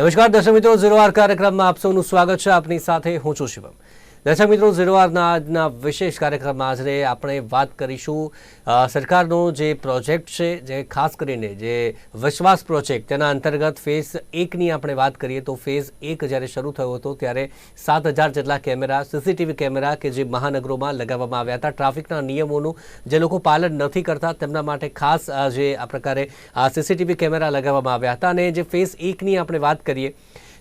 નમસ્કાર, દર્શક મિત્રો, ઝીરો આર કાર્યક્રમમાં આપ સૌનું સ્વાગત છે. આપની સાથે હું છું શિવમ. દર્શક મિત્રો ઝીરો આજના વિશેષ કાર્યક્રમમાં આજે આપણે વાત કરીશું સરકારનો જે પ્રોજેક્ટ છે, જે ખાસ કરીને જે વિશ્વાસ પ્રોજેક્ટ, તેના અંતર્ગત ફેઝ એકની આપણે વાત કરીએ તો ફેઝ એક જ્યારે શરૂ થયો હતો ત્યારે સાત હજાર જેટલા કેમેરા, સીસીટીવી કેમેરા કે જે મહાનગરોમાં લગાવવામાં આવ્યા હતા. ટ્રાફિકના નિયમોનું જે લોકો પાલન નથી કરતા તેમના માટે ખાસ જે આ પ્રકારે સીસીટીવી કેમેરા લગાવવામાં આવ્યા હતા. અને જે ફેઝ એકની આપણે વાત કરીએ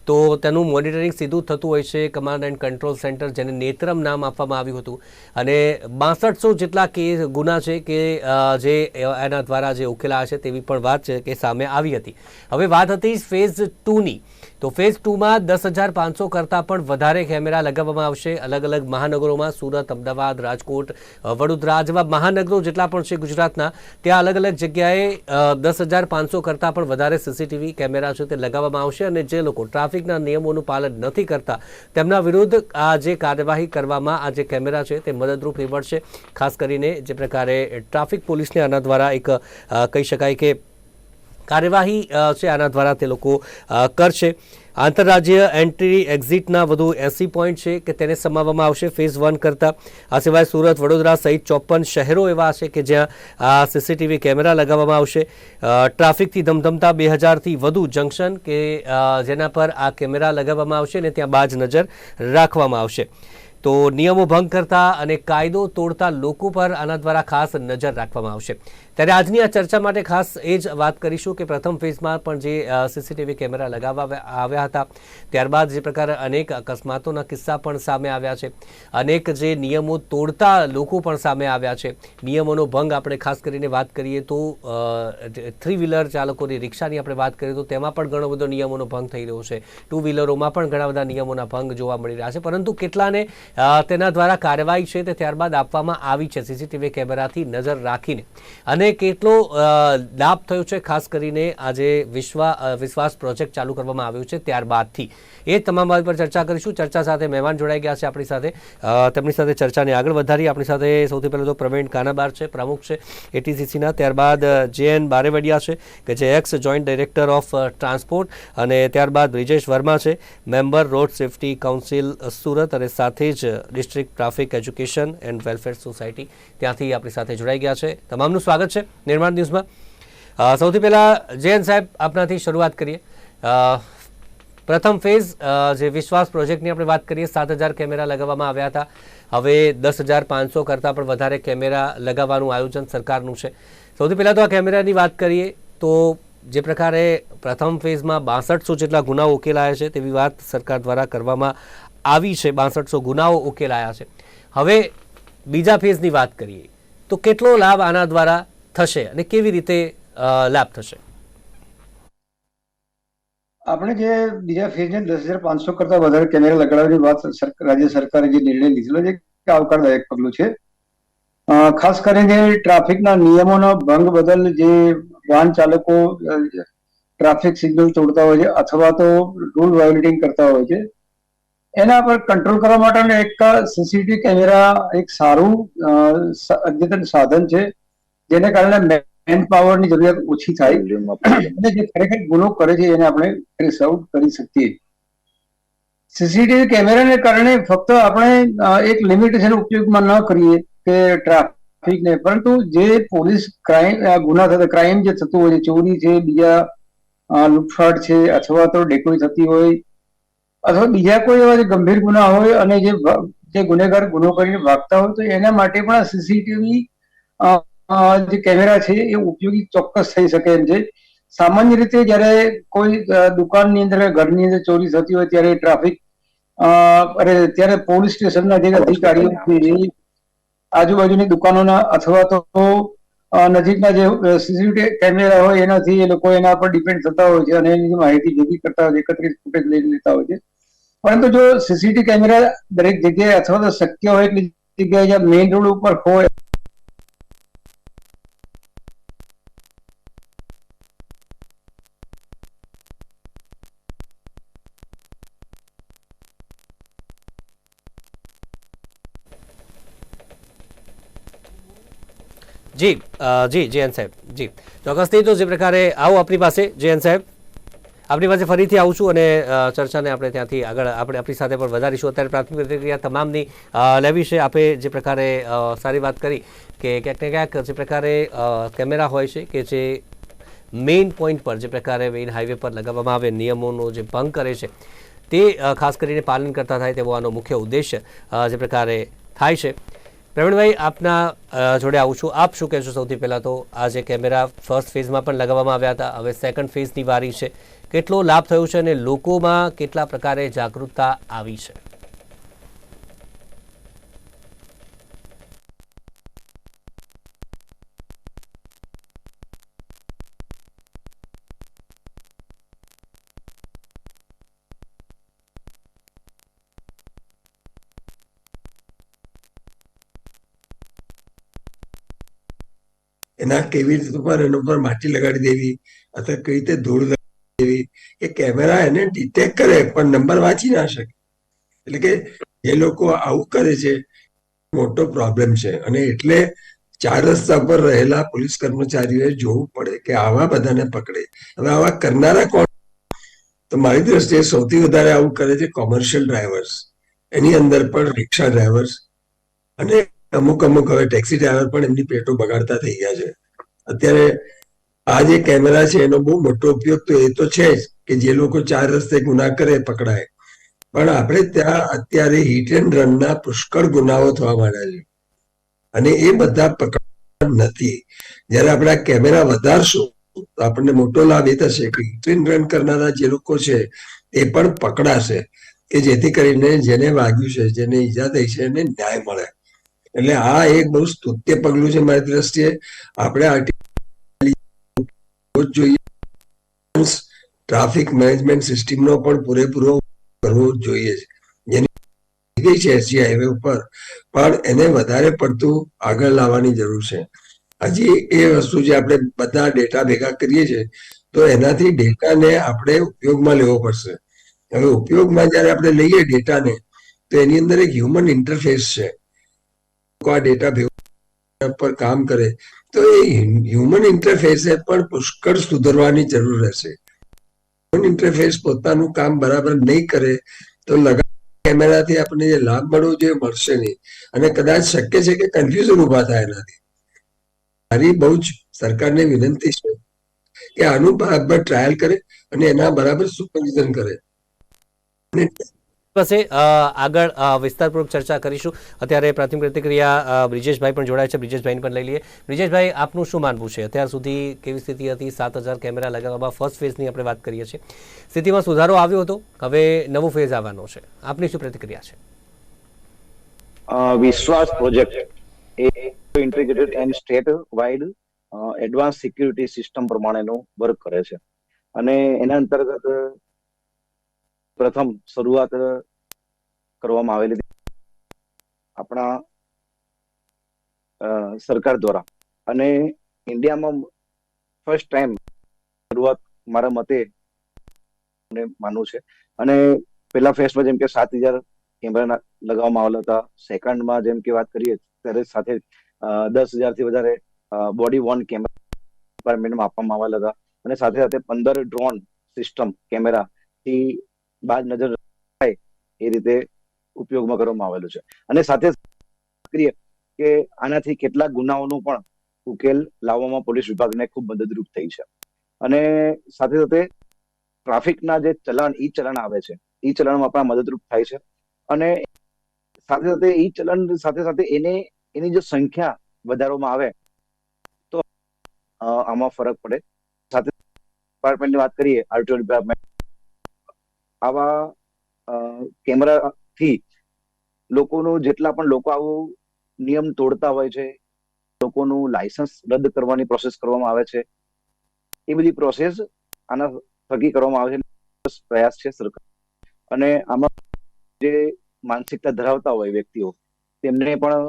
તો તેનું મોનિટરિંગ સીધું થતું હોય છે કમાન્ડ એન્ડ કંટ્રોલ સેન્ટર, જેને નેત્રમ નામ આપવામાં આવ્યું હતું. અને બાસઠસો જેટલા કેસ ગુના છે કે જે એના દ્વારા જે ઉકેલાયા છે તેવી પણ વાત છે કે સામે આવી હતી. હવે વાત હતી ફેઝ ટુની. તો ફેઝ ટુમાં દસ હજાર પાંચસો કરતાં પણ વધારે કેમેરા લગાવવામાં આવશે. અલગ અલગ મહાનગરોમાં સુરત, અમદાવાદ, રાજકોટ વડોદરા જેવા મહાનગરો જેટલા પણ છે ગુજરાતના, ત્યાં અલગ અલગ જગ્યાએ દસ હજાર પાંચસો કરતાં પણ વધારે સીસીટીવી કેમેરા છે તે લગાવવામાં આવશે અને જે લોકો ટ્રાફિકના નિયમોનું પાલન નથી કરતા. તેમના વિરુદ્ધ આ જે કાર્યવાહી કરવામાં આ જે કેમેરા છે તે મદદરૂપ નીવડશે. ખાસ કરીને જે પ્રકારે ટ્રાફિક પોલીસને આના દ્વારા એક કહી શકાય કે કાર્યવાહી છે આના દ્વારા તે લોકો કરશે. આંતરરાજ્ય એન્ટ્રી એક્ઝિટના વધુ એસી પોઈન્ટ છે કે તેને સમાવવામાં આવશે ફેઝ વન કરતાં. આ સિવાય સુરત, વડોદરા સહિત ચોપન શહેરો એવા છે કે જ્યાં આ સીસીટીવી કેમેરા લગાવવામાં આવશે. ટ્રાફિકથી ધમધમતા બે હજારથી વધુ જંકશન કે જેના પર આ કેમેરા લગાવવામાં આવશે અને ત્યાં બાજ નજર રાખવામાં આવશે. તો નિયમો ભંગ કરતા અને કાયદો તોડતા લોકો પર આના દ્વારા ખાસ નજર રાખવામાં આવશે. ત્યારે આજની આ ચર્ચા માટે ખાસ એ જ વાત કરીશું કે પ્રથમ ફેઝમાં પણ જે સીસીટીવી કેમેરા લગાવવા આવ્યા હતા, ત્યારબાદ જે પ્રકારે અનેક અકસ્માતોના કિસ્સા પણ સામે આવ્યા છે. અનેક જે નિયમો તોડતા લોકો પણ સામે આવ્યા છે. નિયમોનો ભંગ આપણે ખાસ કરીને વાત કરીએ તો થ્રી વ્હીલર ચાલકોની રિક્ષાની આપણે વાત કરીએ તો તેમાં પણ ઘણો બધો નિયમોનો ભંગ થઈ રહ્યો છે. ટુ વ્હીલરોમાં પણ ઘણા બધા નિયમોના ભંગ જોવા મળી રહ્યા છે. પરંતુ કેટલાને તેના દ્વારા કાર્યવાહી છે તે ત્યારબાદ આપવામાં આવી છે. સીસીટીવી કેમેરાથી નજર રાખીને. અને કેટલો લાભ થયો છે ખાસ કરીને આજે વિશ્વા વિશ્વાસ પ્રોજેક્ટ ચાલુ કરવામાં આવ્યો છે ત્યારબાદથી. એ તમામ બાબત પર ચર્ચા કરીશું. ચર્ચા સાથે મહેમાન જોડાઈ ગયા છે આપણી સાથે. તેમની સાથે ચર્ચાને આગળ વધારી આપણી સાથે સૌથી પહેલાં તો પ્રવીણ કાનાબાર છે, પ્રમુખ છે એટીસીસીના ત્યારબાદ જે એન બારેવડિયા છે, કે જે ex joint director of transport અને ત્યારબાદ બ્રિજેશ વર્મા છે member road safety council Surat. અને સાથે જ district traffic education and welfare society ત્યાંથી આપણી સાથે જોડાઈ ગયા છે. તમામનું સ્વાગત છે. નિર્માણ ન્યૂઝમાં. સૌથી પહેલાં જયંત સાહેબ, આપનાથી શરૂઆત કરીએ. પ્રથમ ફેઝ જે વિશ્વાસ પ્રોજેક્ટની આપણે વાત કરીએ, સાત હજાર કેમેરા લગાવવામાં આવ્યા હતા. હવે દસ હજાર પાંચસો કરતાં પણ વધારે કેમેરા લગાવવાનું આયોજન સરકારનું છે. સૌથી પહેલાં તો આ કેમેરાની વાત કરીએ તો જે પ્રકારે પ્રથમ ફેઝમાં બાસઠસો જેટલા ગુનાઓ ઉકેલાયા છે તેવી વાત સરકાર દ્વારા કરવામાં આવી છે. બાસઠસો ગુનાઓ ઉકેલાયા છે. હવે બીજા ફેઝની વાત કરીએ તો કેટલો લાભ આના દ્વારા થશે અને કેવી રીતે લાભ થશે? આપણે જે બીજા ફેઝને દસ હજાર પાંચસો કરતા વધારે કેમેરા લગાડવાની વાત રાજ્ય સરકારે જે નિર્ણય લીધેલો છે, કે આવકારદાયક પગલું છે. ખાસ કરીને ટ્રાફિકના નિયમોનો ભંગ બદલ જે વાહન ચાલકો ટ્રાફિક સિગ્નલ તોડતા હોય છે, અથવા તો રૂલ વાયોલેટિંગ કરતા હોય છે, એના પર કંટ્રોલ કરવા માટેનું એક સીસીટીવી કેમેરા એક સારું અદ્યતન સાધન છે. જેને કારણે મેન પાવરની જરૂરિયાત ઓછી થાય. અને જે ખરેખર ગુનો કરે છે એને આપણે સર્વ કરી શકીએ. સીસીટીવી કેમેરાને કારણે ફક્ત આપણે એક લિમિટેશન ઉપયોગમાં ન કરીએ કે ટ્રાફિક ને પરંતુ જે પોલીસ ક્રાઇમ ગુના થતા ક્રાઇમ જે થતું હોય છે ચોરી છે બીજા લૂંટફાટ છે અથવા તો ડેકોઈ થતી હોય અથવા બીજા કોઈ એવા જે ગંભીર ગુના હોય અને જે જે ગુનેગાર ગુનો કરીને ભાગતા હોય તો એના માટે પણ સીસીટીવી જે કેમેરા છે એ ઉપયોગી ચોક્કસ થઈ શકે એમ છે. સામાન્ય રીતે જ્યારે કોઈ દુકાનની અંદર ઘરની અંદર ચોરી થતી હોય ત્યારે ટ્રાફિક અરે, ત્યારે પોલીસ સ્ટેશનના જે અધિકારીઓ આજુબાજુની દુકાનોના અથવા તો નજીકના જે સીસીટીવી કેમેરા હોય એનાથી એ લોકો એના પર ડિપેન્ડ થતા હોય છે અને એની માહિતી ભેગી કરતા હોય એકત્રિત ફૂટેજ લઈ લેતા હોય છે. પરંતુ જો સીસીટીવી કેમેરા દરેક જગ્યાએ અથવા તો શક્ય હોય એટલી જગ્યાએ જ્યાં મેઇન રોડ ઉપર હોય જી જી, જયંત સાહેબ, જી. ચોક્કસથી તો જે પ્રકારે આવો આપણી પાસે, જયંત સાહેબ. આપણી પાસે ફરીથી આવું છું અને ચર્ચાને આપણે ત્યાંથી આગળ આપણે આપણી સાથે પણ વધારીશું. અત્યારે પ્રાથમિક પ્રતિક્રિયા તમામની લેવી છે. આપે જે પ્રકારે સારી વાત કરી કે ક્યાંક ને ક્યાંક જે પ્રકારે કેમેરા હોય છે કે જે મેઇન પોઈન્ટ પર જે પ્રકારે મેઇન હાઈવે પર લગાવવામાં આવે, નિયમોનો જે ભંગ કરે છે, તે ખાસ કરીને પાલન કરતા થાય તેવો આનો મુખ્ય ઉદ્દેશ્ય જે પ્રકારે થાય છે. પ્રવીણભાઈ, આપના જોડે આવું છું. આપ શું કહેશો સૌથી પહેલાં તો? આ જે કેમેરા ફર્સ્ટ ફેઝમાં પણ લગાવવામાં આવ્યા હતા, હવે સેકન્ડ ફેઝની વારી છે. કેટલો લાભ થયો છે અને લોકોમાં કેટલા પ્રકારે જાગૃતતા આવી છે? એના કેવી રીતે ઉપર એના ઉપર માટી લગાડી દેવી? અથવા કઈ રીતે ધૂળ દેવી? એ કેમેરા એને ડિટેક્ટ કરે, પણ નંબર વાંચી ના શકે. એટલે કે જે લોકો આવું કરે છે, મોટો પ્રોબ્લેમ છે. અને એટલે ચાર રસ્તા પર રહેલા પોલીસ કર્મચારીઓએ જોવું પડે કે આવા બધાને પકડે. હવે આવા કરનારા કોણ? તો મારી દ્રષ્ટિએ સૌથી વધારે આવું કરે છે કોમર્શિયલ ડ્રાઈવર્સ એની અંદર પણ રિક્ષા ડ્રાઈવર્સ અને અમુક અમુક હવે ટેક્સી ડ્રાઈવર પણ એમની પેટો બગાડતા થઈ ગયા છે. અત્યારે આ જે કેમેરા છે, એનો બહુ મોટો ઉપયોગ તો એ તો છે જ કે જે લોકો ચાર રસ્તે ગુના કરે, પકડાય. પણ આપણે ત્યાં અત્યારે હિટ એન્ડ રનના પુષ્કળ ગુનાઓ થવા માંડ્યા છે. અને એ બધા પકડ નથી. જ્યારે આપણે આ કેમેરા વધારશું, તો આપણને મોટો લાભ એ થશે કે હિટ એન્ડ રન કરનારા જે લોકો છે, એ પણ પકડાશે. કે જેથી કરીને જેને વાગ્યું છે, જેને ઈજા થઈ છે, એને ન્યાય મળે. એટલે આ એક બહુ સ્તુત્ય પગલું છે મારી દ્રષ્ટિએ. આપણે આર્ટિફિશિયલ જોઈએ. ટ્રાફિક મેનેજમેન્ટ સિસ્ટમનો પણ પૂરેપૂરો કરવો જોઈએ જેની ગઈ છે એસજી હાઈવે ઉપર. પણ એને વધારે પડતું આગળ લાવવાની જરૂર છે. હજી એ વસ્તુ જે આપણે બધા ડેટા ભેગા કરીએ છીએ, તો એનાથી ડેટાને આપણે ઉપયોગમાં લેવો પડશે. હવે ઉપયોગમાં જ્યારે આપણે લઈએ ડેટાને તો એની અંદર એક હ્યુમન ઇન્ટરફેસ છે. આ ડેટા ભેગો પર કામ કરે. તો એ હ્યુમન ઇન્ટરફેસે પણ પુષ્કળ સુધરવાની જરૂર રહેશે. હ્યુમન ઇન્ટરફેસ પોતાનું કામ બરાબર નહીં કરે તો લગા કેમેરાથી આપણને જે લાભ મળવો જોઈએ મળશે નહીં. અને કદાચ શક્ય છે કે કન્ફ્યુઝન ઊભા થાય એનાથી. મારી બહુ જ સરકારને વિનંતી છે કે આનું બરાબર ટ્રાયલ કરે અને એના બરાબર સુપરવિઝન કરે. અને પાસે આગળ વિસ્તારપૂર્વક ચર્ચા કરીશું. અત્યારે પ્રાથમિક પ્રતિક્રિયા બ્રિજેશભાઈ પણ જોડાય છે. બ્રિજેશભાઈને પણ લઈ લઈએ. બ્રિજેશભાઈ, આપનું શું માનવું છે? અત્યાર સુધી કેવી સ્થિતિ હતી? સાત હજાર કેમેરા લગાવવામાં ફર્સ્ટ ફેઝની આપણે વાત કરીએ છીએ. સ્થિતિમાં સુધારો આવ્યો હતો. હવે નવો ફેઝ આવવાનો છે. આપની શું પ્રતિક્રિયા છે? Vishwas project A integrated and state wide advance security system પ્રમાણેનું વર્ક કરે છે. અને એના અંતર્ગત પ્રથમ શરૂઆત કરવામાં આવેલી આપણા સરકાર દ્વારા. અને ઇન્ડિયામાં ફર્સ્ટ ટાઈમ શરૂઆત મારા મતે મને માનવું છે. અને પેલા ફેસ્ટમાં જેમ કે સાત હજાર કેમેરા લગાવવામાં આવેલા હતા. સેકન્ડમાં જેમ કે વાત કરીએ, ત્યારે સાથે દસ હજારથી વધારે બોડી વોર્ન કેમેરા ડિપાર્ટમેન્ટમાં આપવામાં આવેલા હતા. અને સાથે સાથે પંદર ડ્રોન સિસ્ટમ કેમેરાથી બાદ નજર થાય એ રીતે ઉપયોગમાં કરવામાં આવેલું છે. અને સાથે સક્રિય કે આનાથી કેટલાક ગુનાઓનું પણ ઉકેલ લાવવામાં પોલીસ વિભાગને ખૂબ મદદરૂપ થઈ છે. અને સાથે સાથે ટ્રાફિકના જે ચલણ, ઈ ચલણ આવે છે, ઈ ચલણમાં પણ મદદરૂપ થાય છે. અને સાથે સાથે ઈ ચલણ સાથે સાથે એને, એની જો સંખ્યા વધારવામાં આવે તો આમાં ફરક પડે. સાથે ડિપાર્ટમેન્ટની વાત કરીએ આરટીઓ ડિપાર્ટમેન્ટ આવા કેમેરાથી લોકોનો જેટલા પણ લોકો આવો નિયમ તોડતા હોય છે, લોકોનું લાયસન્સ રદ કરવાની પ્રોસેસ કરવામાં આવે છે, એ બધી પ્રોસેસ આના થકી કરવામાં આવે છે. પ્રયાસ છે સરકાર. અને આમાં જે માનસિકતા ધરાવતા હોય વ્યક્તિઓ, તેમને પણ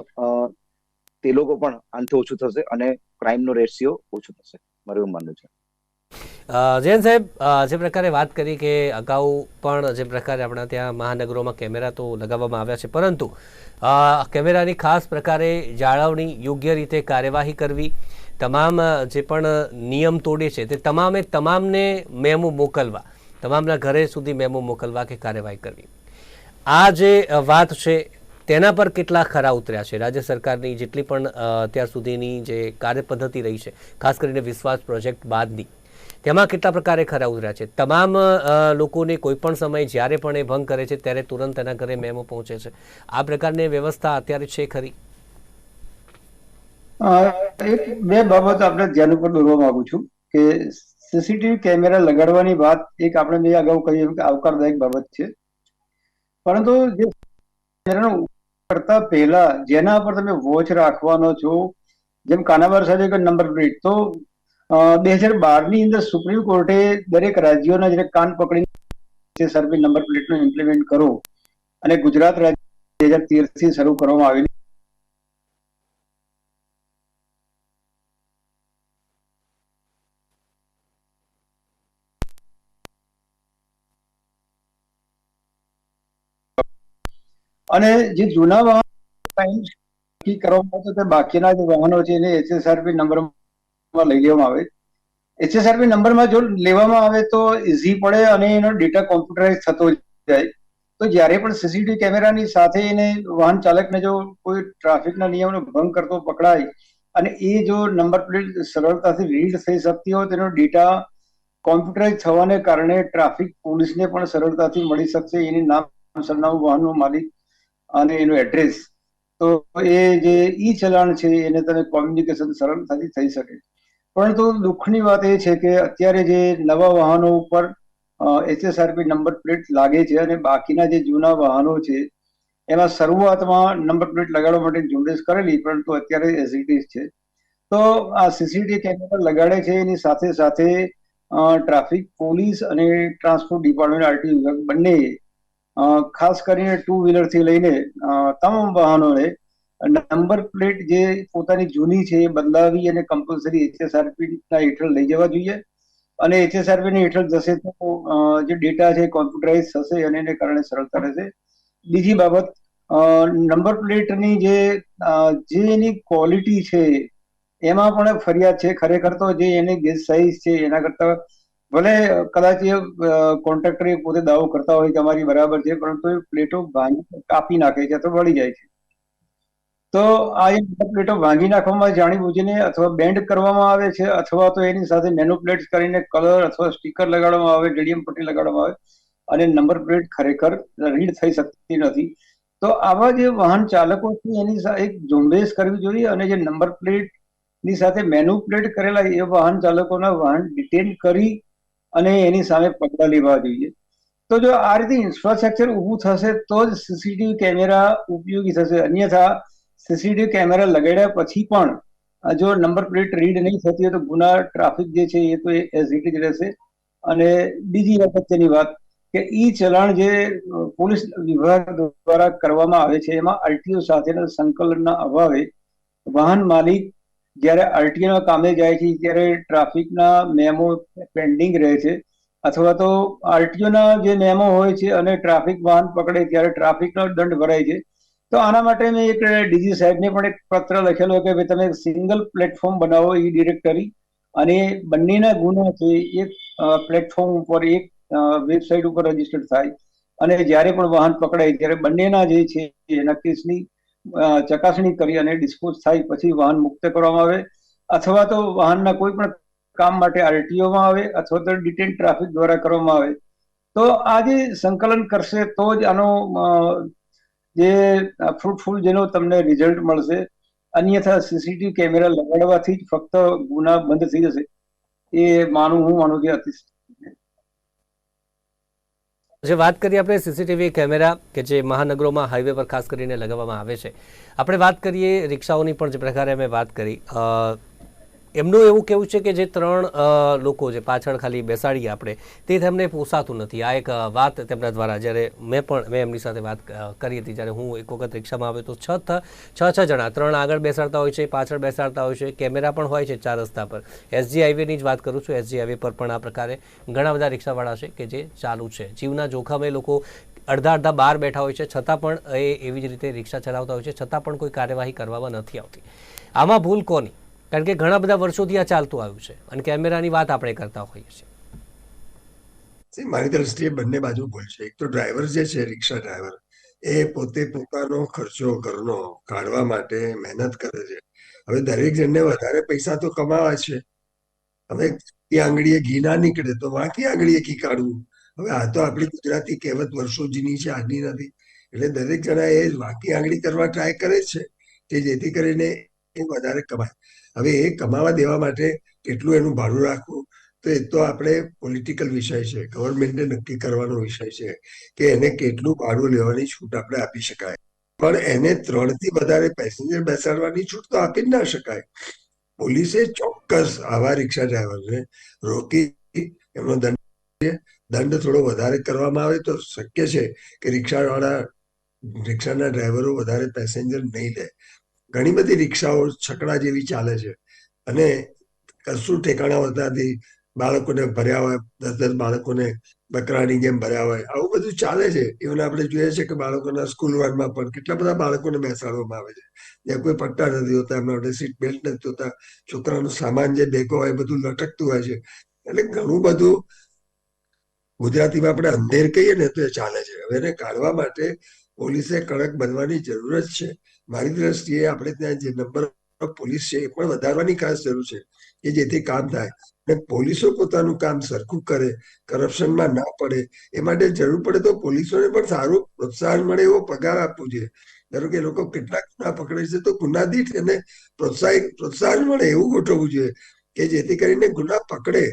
તે લોકો પણ આનાથી ઓછું થશે અને ક્રાઇમનો રેશિયો ઓછો થશે. મારું એવું માનવું છે. જયંત સાહેબ જે પ્રકારે વાત કરી કે અગાઉ પણ જે પ્રકારે આપણા ત્યાં મહાનગરોમાં કેમેરા તો લગાવવામાં આવ્યા છે, પરંતુ કેમેરાની ખાસ પ્રકારે જાળવણી યોગ્ય રીતે કાર્યવાહી કરવી, તમામ જે પણ નિયમ તોડે છે તે તમામે તમામને મેમો મોકલવા, તમામના ઘરે સુધી મેમો મોકલવા કે કાર્યવાહી કરવી. આ જે વાત છે તેના પર કેટલા ખરા ઉતર્યા છે? રાજ્ય સરકારની જેટલી પણ અત્યાર સુધીની જે કાર્યપદ્ધતિ રહી છે, ખાસ કરીને વિશ્વાસ પ્રોજેક્ટ બાદની તેમાં કેટલા પ્રકારે ખરા ઉતર્યા છે? તમામ લોકોને કોઈ પણ સમયે જ્યારે પણ એ ભંગ કરે છે, ત્યારે તુરંત તેના ઘરે મેમો પહોંચે છે. આ પ્રકારની વ્યવસ્થા અત્યારે છે ખરી? એક, બે બાબત આપણે ધ્યાન ઉપર દોરવા માંગુ છું કે સીસીટીવી કેમેરા લગાડવાની વાત એક આપણે મેં અગાઉ કહી કે આવકારદાયક બાબત છે. પરંતુ જે કેમેરાનો કરતા પહેલા જેના પર તમે વોચ રાખવાનો છો, જેમ કાનાબાર સાહેબ નંબર પ્લેટ, તો બે હજાર બારની અંદર સુપ્રીમ કોર્ટે દરેક રાજ્યોના જે કાન પકડી સર્વે નંબર પ્લેટનો ઇમ્પ્લિમેન્ટ કરો અને ગુજરાત રાજ્ય બે હજાર તેરથી શરૂ કરવામાં આવેલી અને જે જૂના વાહન કરવામાં આવતો બાકીના જે વાહનો છે એને એચએસઆરપી નંબરમાં લઈ લેવામાં આવે. એચએસઆરપી નંબરમાં જો લેવામાં આવે તો ઇઝી પડે અને એનો ડેટા કોમ્પ્યુટરાઇઝ થતો જાય. તો જ્યારે પણ સીસીટીવી કેમેરાની સાથે એને વાહન ચાલકને જો કોઈ ટ્રાફિકના નિયમનો ભંગ કરતો પકડાય અને એ જો નંબર પ્લેટ સરળતાથી રીડ થઈ શકતી હોય, તેનો ડેટા કોમ્પ્યુટરાઇઝ થવાને કારણે ટ્રાફિક પોલીસને પણ સરળતાથી મળી શકશે. એની નામ સરનામું વાહનનો માલિક અને એનું એડ્રેસ તો એ જે ઈ ચલાણ છે, એને તમે કોમ્યુનિકેશન સરળતાથી થઈ શકે. પરંતુ દુઃખની વાત એ છે કે અત્યારે જે નવા વાહનો ઉપર એચએસઆરપી નંબર પ્લેટ લાગે છે અને બાકીના જે જૂના વાહનો છે, એમાં શરૂઆતમાં નંબર પ્લેટ લગાડવા માટે ઝુંબેશ કરેલી, પરંતુ અત્યારે એઝિટીઝ છે. તો આ સીસીટીવી કેમેરા લગાડે છે, એની સાથે સાથે ટ્રાફિક પોલીસ અને ટ્રાન્સપોર્ટ ડિપાર્ટમેન્ટ આરટીઓ વિભાગ બંને ખાસ કરીને ટુ વ્હીલરથી લઈને તમામ વાહનોને નંબર પ્લેટ જે પોતાની જૂની છે એ બદલાવી અને કમ્પલસરી એચએસઆરપી ના હેઠળ લઈ જવા જોઈએ. અને એચએસઆરપી ની હેઠળ જશે તો જે ડેટા છે કોમ્પ્યુટરાઇઝ થશે અને એને કારણે સરળતા રહેશે. બીજી બાબત નંબર પ્લેટની જે જે એની ક્વોલિટી છે, એમાં પણ ફરિયાદ છે ખરેખર તો જે એની ગેસ સાઇઝ છે એના કરતા ભલે કદાચ એ કોન્ટ્રાક્ટર પોતે દાવો કરતા હોય કે અમારી બરાબર છે, પરંતુ એ પ્લેટો ભાંગી કાપી નાખે છે અથવા વળી જાય છે. તો આ પ્લેટો ભાંગી નાખવામાં જાણી અથવા બેન્ડ કરવામાં આવે છે અથવા તો એની સાથે મેનુપ્લેટ કરીને કલર અથવા સ્ટીકર લગાડવામાં આવે ડેડિયમ પટ્ટી લગાડવામાં આવે અને નંબર પ્લેટ ખરેખર રીડ થઈ શકતી નથી. તો આવા જે વાહન ચાલકો છે, એની એક ઝુંબેશ કરવી જોઈએ અને જે નંબર પ્લેટની સાથે મેનુપ્લેટ કરેલા એ વાહન ચાલકોના વાહન ડિટેન કરી અને એની સામે પગલાં લેવા જોઈએ. તો જો આ રીતે ઇન્ફ્રાસ્ટ્રક્ચર ઊભું થશે, તો જ સીસીટીવી કેમેરા ઉપયોગી થશે. અન્યથા સીસીટીવી કેમેરા લગાડ્યા પછી પણ જો નંબર પ્લેટ રીડ નહીં થતી હોય તો ગુના ટ્રાફિક જે છે એ તો એઝ ઇટ જ રહેશે. અને બીજી અગત્યની વાત કે ઈ ચલાણ જે પોલીસ વિભાગ દ્વારા કરવામાં આવે છે, એમાં આરટીઓ સાથેના સંકલનના અભાવે વાહન માલિક જ્યારે આરટીઓના કામે જાય છે, ત્યારે ટ્રાફિકના મેમો પેન્ડિંગ રહે છે. અથવા તો આરટીઓના જે મેમો હોય છે અને ટ્રાફિક વાહન પકડે ત્યારે ટ્રાફિકનો દંડ ભરાય છે. તો આના માટે મેં એક ડીજી સાહેબને પણ એક પત્ર લખેલો કે ભાઈ તમે સિંગલ પ્લેટફોર્મ બનાવો ઈ ડિરેક્ટરી અને બંનેના ગુના છે એક પ્લેટફોર્મ ઉપર એક વેબસાઇટ ઉપર રજીસ્ટર્ડ થાય અને જ્યારે પણ વાહન પકડાય ત્યારે બંનેના જે છે એના કેસની ચકાસણી કરી અને ડિસ્પોઝ થાય પછી વાહન મુક્ત કરવામાં આવે અથવા તો વાહનના કોઈ પણ કામ માટે આરટીઓમાં આવે અથવા તો ડિટેન ટ્રાફિક દ્વારા કરવામાં આવે. તો આ જે સંકલન કરશે તો જ આનો જે ફ્રૂટફુલ જેનો તમને રિઝલ્ટ મળશે, અન્યથા સીસીટીવી કેમેરા લગાડવાથી જ ફક્ત ગુના બંધ થઈ જશે. એ માનું, હું માનું કે અતિ જે વાત કરીએ આપણે સીસીટીવી કેમેરા કે જે મહાનગરોમાં હાઈવે પર ખાસ કરીને લગાવવામાં આવે છે. આપણે વાત કરીએ રિક્ષાઓની પણ જે પ્રકારે અમે વાત કરી. એમનું એવું કેવું છે કે જે ત્રણ લોકો જે પાછળ ખાલી બેસાડીએ આપણે, તે તેમને પોસાતું નથી. આ એક વાત તેમના દ્વારા જ્યારે મેં પણ, મેં એમની સાથે વાત કરી હતી જ્યારે હું એક વખત રિક્ષામાં આવ્યો તો છ છ છ જણા, ત્રણ આગળ બેસાડતા હોય છે, પાછળ બેસાડતા હોય છે, કેમેરા પણ હોય છે ચાર રસ્તા પર. એસજી હાઈવેની જ વાત કરું છું. એસજી હાઈવે પર પણ આ પ્રકારે ઘણા બધા રિક્ષાવાળા છે કે જે ચાલુ છે. જીવના જોખમે લોકો અડધા અડધા બહાર બેઠા હોય છે, છતાં પણ એ એવી જ રીતે રિક્ષા ચલાવતા હોય છે, છતાં પણ કોઈ કાર્યવાહી કરવામાં નથી આવતી. આમાં ભૂલ કોની? કારણ કે ઘણા બધા વર્ષોથી આ ચાલતું આવ્યું છે અને કેમેરાની વાત આપણે કરતા હોઈએ છીએ. મારી દ્રષ્ટિએ બંને બાજુ ભૂલ છે. એક તો ડ્રાઈવર જે છે, રિક્ષા ડ્રાઈવર, એ પોતે પોતાનો ખર્ચો ઘરનો કાઢવા માટે મહેનત કરે છે. હવે દરેક જણને વધારે પૈસા તો કમાવા છે. હવે આંગળીએ ઘી ના નીકળે તો વાંકી આંગળીએ ઘી કાઢવું? હવે આ તો આપણી ગુજરાતી કહેવત વર્ષો જૂની છે, આજની નથી. એટલે દરેક જણા એ વાંકી આંગળી કરવા ટ્રાય કરે છે, કે જેથી કરીને એ વધારે કમાય. હવે એ કમાવા દેવા માટે કેટલું એનું ભાડું રાખવું, તો એ તો આપણે પોલિટિકલ વિષય છે ગવર્મેન્ટને નક્કી કરવાનો વિષય છે કે એને કેટલું ભાડું લેવાની છૂટ આપણે આપી શકાય. પણ એને ત્રણથી વધારે પેસેન્જર બેસાડવાની છૂટ તો આપી જ ના શકાય. પોલીસે ચોક્કસ આવા રિક્ષા ડ્રાઈવરને રોકી એમનો દંડ દંડ થોડો વધારે કરવામાં આવે તો શક્ય છે કે રિક્ષાવાળા, રિક્ષાના ડ્રાઈવરો વધારે પેસેન્જર નહીં લે. ઘણી બધી રિક્ષાઓ છકડા જેવી ચાલે છે. અને કશું ઠેકાણા હોતાથી બાળકોને ભર્યા હોય દસ દસ બાળકોને બકરાની જેમ ભર્યા હોય, આવું બધું ચાલે છે. એવું આપણે જોઈએ છે કે બાળકોના સ્કૂલ વાનમાં પણ કેટલા બધા બાળકોને બેસાડવામાં આવે છે. જ્યાં કોઈ પટ્ટા નથી હોતા, એમના માટે સીટ બેલ્ટ નથી હોતા છોકરાનો સામાન જે બેગો હોય બધું લટકતું હોય છે. એટલે ઘણું બધું ગુજરાતીમાં આપણે અંધેર કહીએ ને તો એ ચાલે છે. હવે એને કાઢવા માટે પોલીસે કડક બનવાની જરૂર જ છે. મારી દ્રષ્ટિએ આપણે ત્યાં જે નંબર પોલીસ છે એ પણ વધારવાની ખાસ જરૂર છે કે જેથી કામ થાય. અને પોલીસો પોતાનું કામ સરખું કરે કરપ્શનમાં ના પડે, એ માટે જરૂર પડે તો પોલીસોને પણ સારું પ્રોત્સાહન મળે એવો પગાર આપવો જોઈએ. ધારો કે લોકો કેટલાક ગુના પકડે છે તો ગુના દીઠ એને પ્રોત્સાહિત પ્રોત્સાહન મળે એવું ગોઠવવું જોઈએ કે જેથી કરીને ગુના પકડે.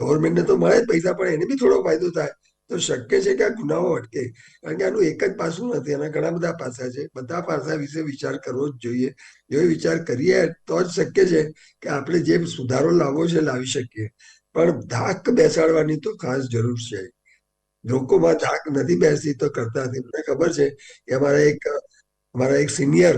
ગવર્મેન્ટને તો મળે જ પૈસા, પણ એને બી થોડો ફાયદો થાય. તો શક્ય છે કે આ ગુનાઓ અટકે. કારણ કે આનું એક જ પાસું નથી, એના ઘણા બધા પાસા છે. બધા પાસા વિશે વિચાર કરવો જ જોઈએ. જો વિચાર કરીએ તો જ શક્ય છે કે આપણે જે સુધારો લાવવો છે લાવી શકીએ. પણ ધાક બેસાડવાની તો ખાસ જરૂર છે. લોકોમાં ધાક નથી બેસતી તો કરતા નથી મને ખબર છે કે અમારા એક અમારા એક સિનિયર,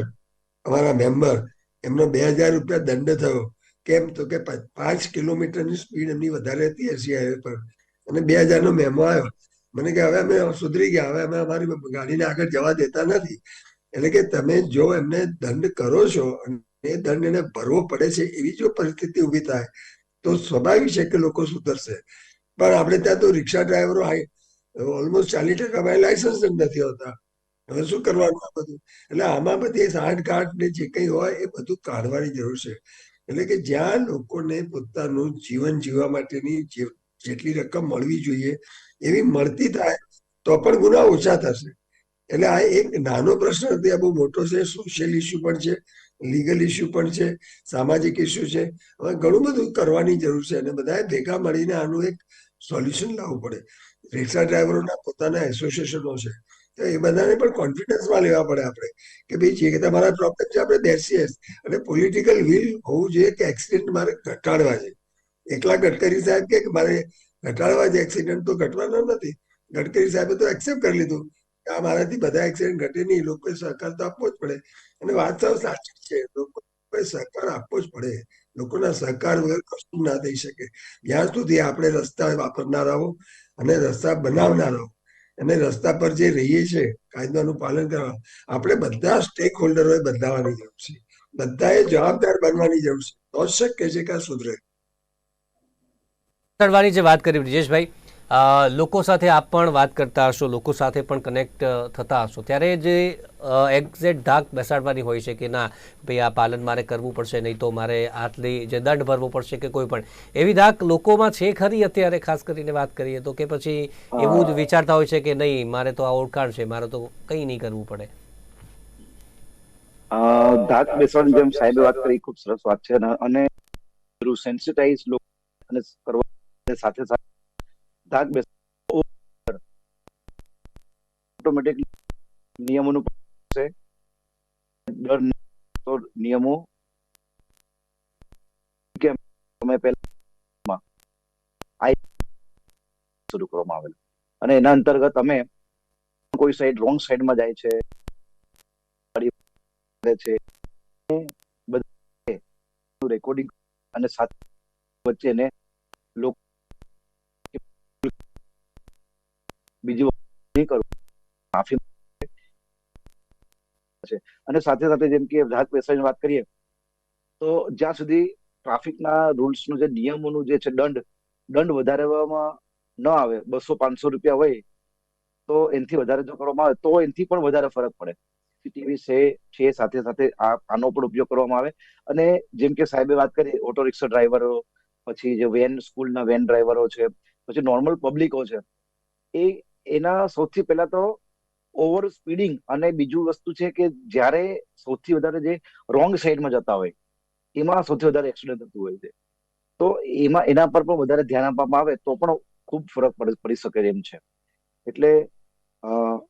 અમારા મેમ્બર, એમનો બે હજાર રૂપિયા દંડ થયો. કેમ તો કે પાંચ કિલોમીટરની સ્પીડ એમની વધારે હતી એસી હાઈવે પર. અને બે હજારનો મેમો આવ્યો. મને કે, હવે અમે સુધરી ગયા, હવે અમે અમારી ગાડીને આગળ જવા દેતા નથી. એટલે કે તમે જો એમને દંડ કરો છો અને એ દંડ એને ભરવો પડે છે, એવી જો પરિસ્થિતિ ઊભી થાય, તો સ્વાભાવિક છે કે લોકો સુધરશે. પણ આપણે ત્યાં તો રિક્ષા ડ્રાઈવરો ઓલમોસ્ટ ચાલીસ ટકા લાયસન્સ જ નથી હોતા. હવે શું કરવાનું આ બધું? એટલે આમાં બધી સાઠગાંઠ ને જે કંઈ હોય એ બધું કાઢવાની જરૂર છે. એટલે કે જ્યાં લોકોને પોતાનું જીવન જીવવા માટેની જેટલી રકમ મળવી જોઈએ, એવી મળતી થાય, તો પણ ગુના ઓછા થશે. એટલે આ એક નાનો પ્રશ્ન નથી આ બહુ મોટો છે સોશિયલ ઇસ્યુ પણ છે લીગલ ઇસ્યુ પણ છે, સામાજિક ઇસ્યુ છે. હવે ઘણું બધું કરવાની જરૂર છે અને બધાએ ભેગા મળીને આનું એક સોલ્યુશન લાવવું પડે. રિક્ષા ડ્રાઈવરોના પોતાના એસોસિએશનો છે, તો એ બધાને પણ કોન્ફિડન્સમાં લેવા પડે આપણે કે ભાઈ જે તમારા પ્રોબ્લેમ છે, આપણે બેસીએ અને પોલિટિકલ વિલ હોવું જોઈએ કે એક્સિડન્ટ મારે ઘટાડવા છે એકલા ગડકરી સાહેબ કે મારે ઘટાડવા જે એક્સિડન્ટ તો ઘટવાનો નથી. ગડકરી સાહેબે તો એક્સેપ્ટ કરી લીધું. કે આ મારાથી બધા એક્સિડન્ટ ઘટે નહીં લોકોએ સહકાર તો આપવો જ પડે. અને વાત સાવ સાચી છે લોકોએ સહકાર આપવો જ પડે. લોકોના સહકાર વગર કશું ના થઈ શકે. જ્યાં સુધી આપણે રસ્તા વાપરનારાઓ અને રસ્તા બનાવનારાઓ અને રસ્તા પર જે રહીએ છીએ, કાયદાનું પાલન કરવા, આપણે બધા સ્ટેક હોલ્ડરોએ બદલાવાની જરૂર છે. બધાએ જવાબદાર બનવાની જરૂર છે. તો જ શક્ય છે કે સુધરે. જે વાત કરી બ્રિજેશભાઈ લોકો સાથે આપ પણ વાત કરતા હશો લોકો સાથે પણ કનેક્ટ થતા હશો. ત્યારે જે એક્ઝેક્ટ ધાક બેસાડવાની હોય છે કે ના ભાઈ આ પાલન મારે કરવું પડશે નહીં તો મારે આટલી જે દંડ ભરવો પડશે કે કોઈ પણ. એવી ધાક લોકોમાં છે ખરી અત્યારે ખાસ કરીને વાત કરીએ તો કે પછી એવું જ વિચારતા હોય છે કે નહીં મારે તો આ ઓળખાણ છે મારે તો કંઈ નહીં કરવું પડે. ધાક બેસવાની જેમ સાહેબે વાત કરી ખૂબ સરસ વાત છે અને સેન્સિટાઇઝ લોકો અને કરવા સાથે સાથે ધાક બેસ ઓટોમેટિક નિયમોનું છે ડર તો નિયમો કેમ સમય પહેલા શરૂ કરવામાં આવેલ. અને એના અંતર્ગત અમે કોઈ સાઈડ રોંગ સાઈડમાં જાય છે. છે. રેકોર્ડિંગ અને સાથે વચ્ચેને લોકો બીજી નહીં કરવું માફી છે. અને સાથે સાથે જેમ કે રાહત પેસાની વાત કરીએ, તો જ્યાં સુધી ટ્રાફિકના રૂલ્સનું જે નિયમોનું જે છે દંડ દંડ વધારવામાં ન આવે, બસો પાંચસો રૂપિયા હોય, તો એનાથી વધારે જો કરવામાં આવે, તો એનાથી પણ વધારે ફરક પડે. સીસીટીવી છે છે, સાથે સાથે આનો પણ ઉપયોગ કરવામાં આવે. અને જેમ કે સાહેબે વાત કરી, ઓટો રિક્ષા ડ્રાઈવરો, પછી જે વેન, સ્કૂલના વેન ડ્રાઈવરો છે, પછી નોર્મલ પબ્લિકો છે, એ એના સૌથી પહેલા તો ઓવર સ્પીડિંગ અને બીજું વસ્તુ છે કે જ્યારે સૌથી વધારે જે રોંગ સાઈડમાં જતા હોય, એમાં સૌથી વધારે એક્સિડન્ટ થતું હોય છે. તો એમાં, એના પર પણ વધારે ધ્યાન આપવામાં આવે તો પણ ખૂબ ફરક પડી શકે એમ છે. એટલે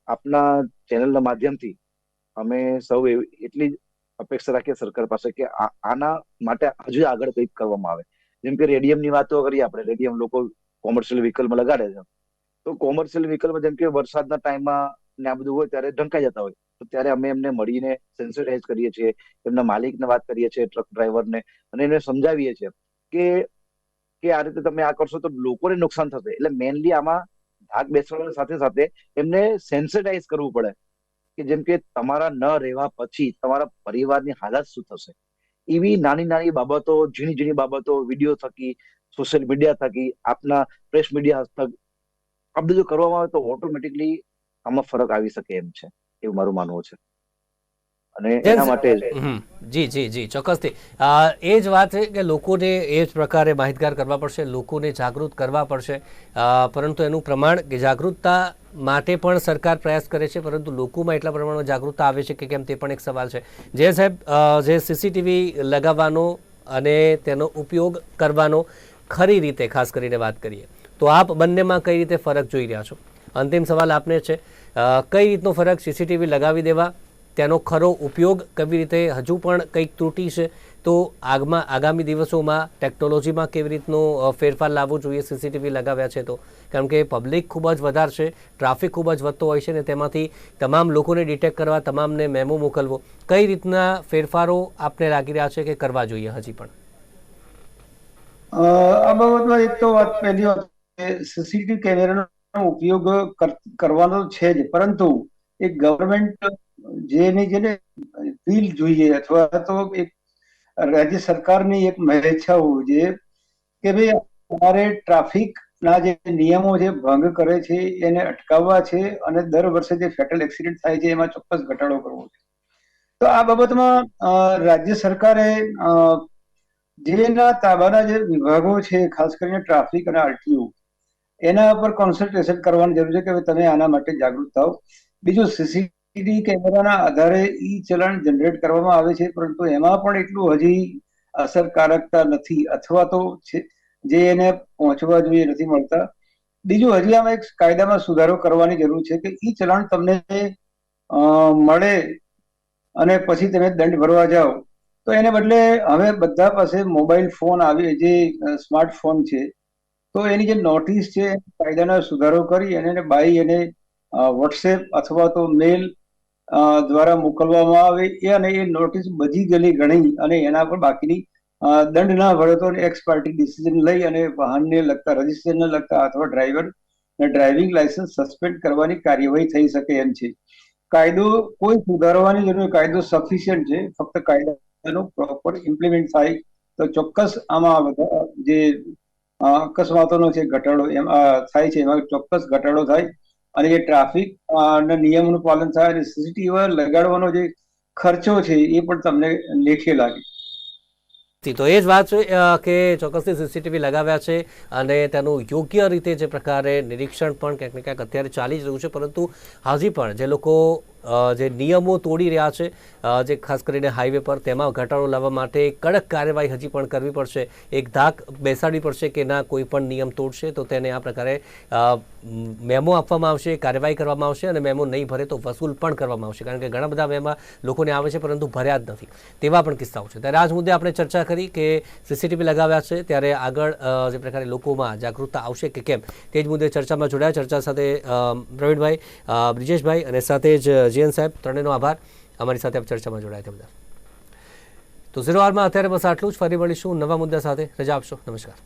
આપના ચેનલના માધ્યમથી અમે સૌ એટલી જ અપેક્ષા રાખીએ સરકાર પાસે કે આના માટે હજુ આગળ કંઈક કરવામાં આવે. જેમ કે રેડિયમની વાતો કરીએ આપણે, રેડિયમ લોકો કોમર્શિયલ વ્હીકલમાં લગાડે છે. કોમર્શિયલ વ્હીકલમાં જેમ કે વરસાદના ટાઈમમાં ને આ બધું હોય ત્યારે ઢંકાઈ જતા હોય. તો ત્યારે અમે એમને મળીને સેન્સિટાઇઝ કરીએ છીએ, એમના માલિકને વાત કરીએ છીએ ટ્રક ડ્રાઈવરને અને એને સમજાવીએ છીએ કે કે આ રીતે તમે આ કરશો તો લોકોને નુકસાન થશે. એટલે મેનલી આમાં ભાગ બેસવાની સાથે સાથે એમને સેન્સિટાઇઝ કરવું પડે. કે જેમ કે તમારા ન રહેવા પછી તમારા પરિવારની હાલત શું થશે? એવી નાની નાની બાબતો, ઝીણી ઝીણી બાબતો, વીડિયો થકી સોશિયલ મીડિયા થકી, આપના પ્રેસ મીડિયા આ બધું કરવામાં આવે તો ઓટોમેટિકલી આમાં ફરક આવી શકે એમ છે એવું મારું માનવું છે. અને એના માટે જી. જી જી ચોક્કસથી. એ જ વાત છે કે લોકોને એ જ પ્રકારે માહિતગાર કરવા પડશે લોકોને જાગૃત કરવા પડશે. પરંતુ એનું પ્રમાણ કે જાગૃતતા માટે પણ સરકાર પ્રયાસ કરે છે પરંતુ લોકોમાં એટલા પ્રમાણમાં જાગૃતતા આવે છે કે કેમ તે પણ એક સવાલ છે. જે સાહેબ જે સીસીટીવી લગાવવાનો અને તેનો ઉપયોગ કરવાનો ખરી રીતે ખાસ કરીને વાત કરીએ. તો આપ બંનેમાં કઈ રીતે ફરક જોઈ રહ્યા છો? અંતિમ સવાલ આપને છે કઈ રીતનો ફરક સીસીટીવી લગાવી દેવા? તેનો ખરો ઉપયોગ કેવી રીતે? હજુ પણ કંઈક ત્રુટી છે? તો આગમાં, આગામી દિવસોમાં ટેકનોલોજીમાં કેવી રીતનો ફેરફાર લાવવો જોઈએ સીસીટીવી લગાવ્યા છે તો? કારણ કે પબ્લિક ખૂબ જ વધારે છે, ટ્રાફિક ખૂબ જ વધતો હોય છે ને તેમાંથી તમામ લોકોને ડિટેક્ટ કરવા, તમામને મેમો મોકલવો. કઈ રીતના ફેરફારો આપને લાગી રહ્યા છે કે કરવા જોઈએ હજી પણ? આ બાબતમાં એક તો વાત પહેલી વાત સીસીટીવી કેમેરાનો ઉપયોગ કરવાનો છે જ. પરંતુ એ ગવર્મેન્ટ જેની, જેને ફીલ જોઈએ અથવા તો એક રાજ્ય સરકારની એક મહેચ્છા હોવી જોઈએ કે ભાઈ અમારે ટ્રાફિકના જે નિયમો જે ભંગ કરે છે એને અટકાવવા છે અને દર વર્ષે જે ફેટલ એક્સિડન્ટ થાય છે એમાં ચોક્કસ ઘટાડો કરવો છે. તો આ બાબતમાં રાજ્ય સરકારે જેના તાબાના જે વિભાગો છે, ખાસ કરીને ટ્રાફિક અને આરટીઓ એના ઉપર કોન્સન્ટ્રેશન કરવાની જરૂર છે કે તમે આના માટે જાગૃત થાવ બીજું સીસીટીવી કેમેરાના આધારે ઈ ચલણ જનરેટ કરવામાં આવે છે, પરંતુ એમાં પણ એટલું હજી અસરકારકતા નથી, અથવા તો જે એને પહોંચવા જોઈએ નથી મળતા. બીજું હજી આમાં એક કાયદામાં સુધારો કરવાની જરૂર છે કે ઈ ચલણ તમને મળે અને પછી તમે દંડ ભરવા જાઓ. તો એને બદલે હવે બધા પાસે મોબાઈલ ફોન આવી, જે સ્માર્ટફોન છે તો એની જે નોટિસ છે કાયદાના સુધારો કરી અને એને બાય એને વોટ્સએપ અથવા તો મેલ દ્વારા મોકલવામાં આવે એ અને એ નોટિસ બધી ગલી ગણી અને એના પર બાકીની દંડ ના ભરે તો એક્સ પાર્ટી ડિસિઝન લઈ અને વાહનને લગતા રજીસ્ટ્રેશનને લગતા અથવા ડ્રાઈવર ડ્રાઇવિંગ લાયસન્સ સસ્પેન્ડ કરવાની કાર્યવાહી થઈ શકે એમ છે. કાયદો કોઈ સુધારવાની જરૂર, કાયદો સફિશિયન્ટ છે, ફક્ત કાયદાનો પ્રોપર ઇમ્પ્લિમેન્ટ થાય તો ચોક્કસ આમાં બધા જે અકસ્માતોનો જે ઘટાડો એમ થાય છે, એમાં ચોક્કસ ઘટાડો થાય અને જે ટ્રાફિક ના નિયમોનું પાલન થાય અને સીસીટીવી લગાડવાનો જે ખર્ચો છે એ પણ તમને લેખે લાગે. તો એ જ વાત છે કે ચોક્કસથી સીસીટીવી લગાવ્યા છે અને તેનું યોગ્ય રીતે જે પ્રકારે નિરીક્ષણ પણ ક્યાંક ને ક્યાંક અત્યારે ચાલી જ રહ્યું છે, પરંતુ હજી પણ જે લોકો જે નિયમો તોડી રહ્યા છે જે ખાસ કરીને હાઈવે પર, તેમાં ઘટાડો લાવવા માટે કડક કાર્યવાહી હજી પણ કરવી પડશે. એક ધાક બેસાડવી પડશે કે ના, કોઈ પણ નિયમ તોડશે, તો તેને આ પ્રકારે મેમો આપવામાં આવશે, કાર્યવાહી કરવામાં આવશે અને મેમો નહીં ભરે તો વસૂલ પણ કરવામાં આવશે. કારણ કે ઘણા બધા મેમા લોકોને આવે છે, પરંતુ ભર્યા જ નથી. તેવા પણ કિસ્સાઓ છે. ત્યારે આ જ મુદ્દે આપણે ચર્ચા કરી કે સીસીટીવી લગાવ્યા છે, ત્યારે આગળ જે પ્રકારે લોકોમાં જાગૃતતા આવશે કે કેમ, તે જ મુદ્દે ચર્ચામાં જોડાયા. ચર્ચા સાથે પ્રવીણભાઈ બ્રિજેશભાઈ અને સાથે જ રજીયન સાહેબ, ત્રણેયનો આભાર. અમારી સાથે આપ ચર્ચામાં જોડાયા તે તો ઝીરો આરમાં અત્યારે બસ આટલું જ. ફરી મળીશું નવા મુદ્દા સાથે. રજા આપશો. નમસ્કાર.